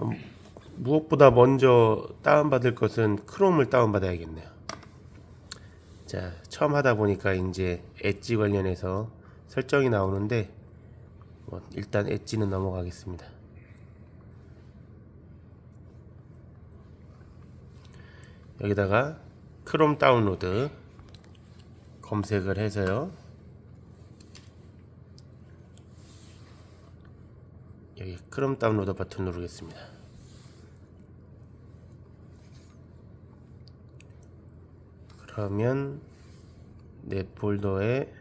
음, 무엇보다 먼저 다운받을 것은 크롬을 다운받아야겠네요. 자, 처음 하다 보니까 이제 엣지 관련해서 설정이 나오는데 뭐 일단 엣지는 넘어가겠습니다. 여기다가 크롬 다운로드 검색을 해서요. 여기 크롬 다운로드 버튼 누르겠습니다. 그러면 내 폴더에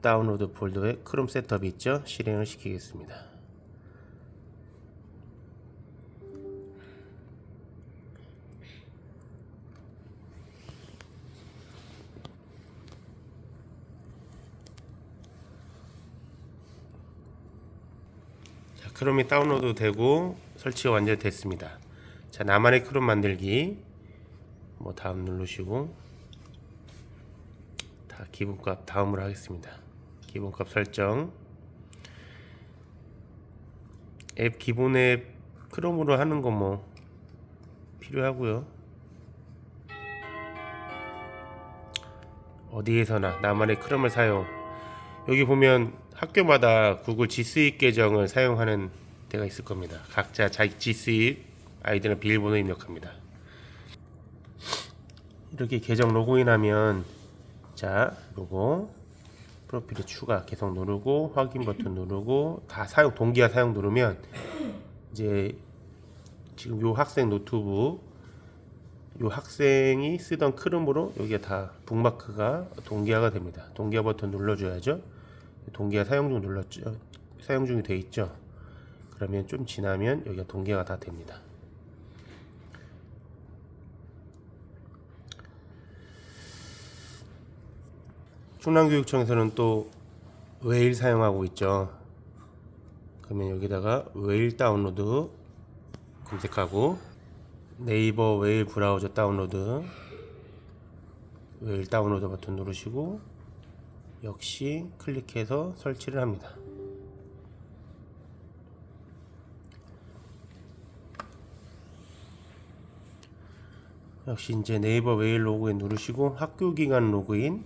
다운로드 폴더에 크롬 셋업이 있죠? 실행을 시키겠습니다. 크롬이 다운로드 되고 설치가 완전히 됐습니다. 자, 나만의 크롬 만들기 뭐 다음 누르시고 다 기본값 다음으로 하겠습니다. 기본값 설정 앱 기본 앱 크롬으로 하는 거 뭐 필요하고요. 어디에서나 나만의 크롬을 사용 여기 보면 학교마다 구글 수입 계정을 사용하는 데가 있을 겁니다. 각자 자기 수입 아이디는 비밀번호 입력합니다. 이렇게 계정 로그인하면 자 요거 프로필에 추가 계속 누르고 확인 버튼 누르고 다 사용 동기화 사용 누르면 이제 지금 요 학생 노트북 요 학생이 쓰던 크롬으로 여기가 다 북마크가 동기화가 됩니다. 동기화 버튼 눌러줘야죠. 동기화 사용 중 눌렀죠. 사용 중이 돼 있죠. 그러면 좀 지나면 여기가 동기화가 다 됩니다. 충남교육청에서는 또 웨일 사용하고 있죠. 그러면 여기다가 웨일 다운로드 검색하고 네이버 웨일 브라우저 다운로드 웨일 다운로드 버튼 누르시고 역시 클릭해서 설치를 합니다. 역시 이제 네이버 웨일 로그인 누르시고 학교 기간 로그인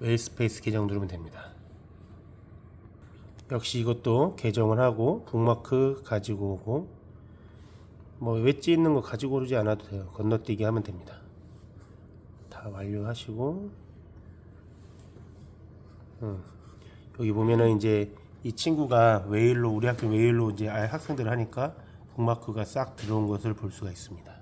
웨일 스페이스 계정 누르면 됩니다. 역시 이것도 계정을 하고 북마크 가지고 오고 뭐 웨지 있는 거 가지고 오지 않아도 돼요. 건너뛰기 하면 됩니다. 다 완료하시고 음. 여기 보면은 이제 이 친구가 웨일로 우리 학교 웨일로 이제 아예 학생들 하니까 북마크가 싹 들어온 것을 볼 수가 있습니다.